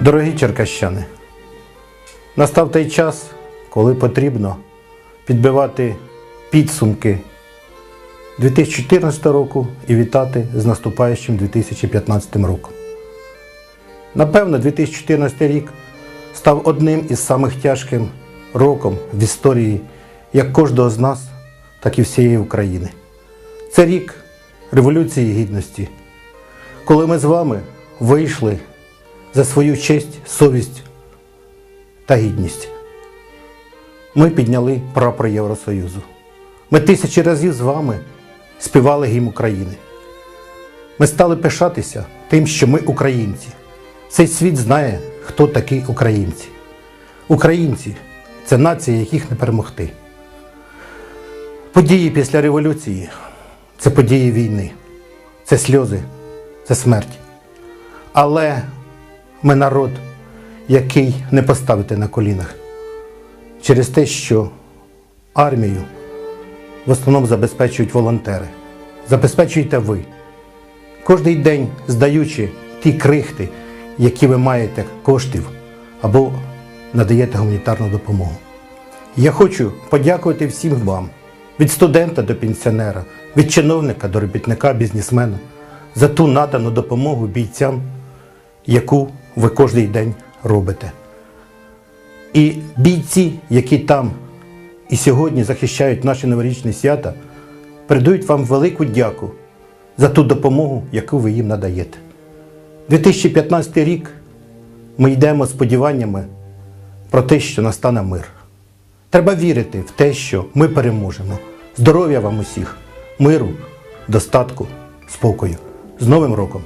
Дорогі черкащани, настав той час, коли потрібно підбивати підсумки 2014 року і вітати з наступаючим 2015 роком. Напевно, 2014 рік став одним із самих тяжким роком в історії як кожного з нас, так і всієї України. Це рік Революції Гідності, коли ми з вами вийшли за свою честь, совість та гідність. Ми підняли прапор Євросоюзу. Ми тисячі разів з вами співали гімн України. Ми стали пишатися тим, що ми українці. Цей світ знає, хто такі українці. Українці це нація, яких не перемогти. Події після революції це події війни, це сльози, це смерть. Але ми народ, який не поставити на колінах через те, що армію в основному забезпечують волонтери. Забезпечуєте ви. Кожний день здаючи ті крихти, які ви маєте коштів або надаєте гуманітарну допомогу. Я хочу подякувати всім вам, від студента до пенсіонера, від чиновника до робітника, бізнесмена, за ту надану допомогу бійцям, яку ви кожний день робите. І бійці, які там і сьогодні захищають наші новорічні свята, передають вам велику дяку за ту допомогу, яку ви їм надаєте. 2015 рік ми йдемо сподіваннями про те, що настане мир. Треба вірити в те, що ми переможемо. Здоров'я вам усіх, миру, достатку, спокою. З Новим роком!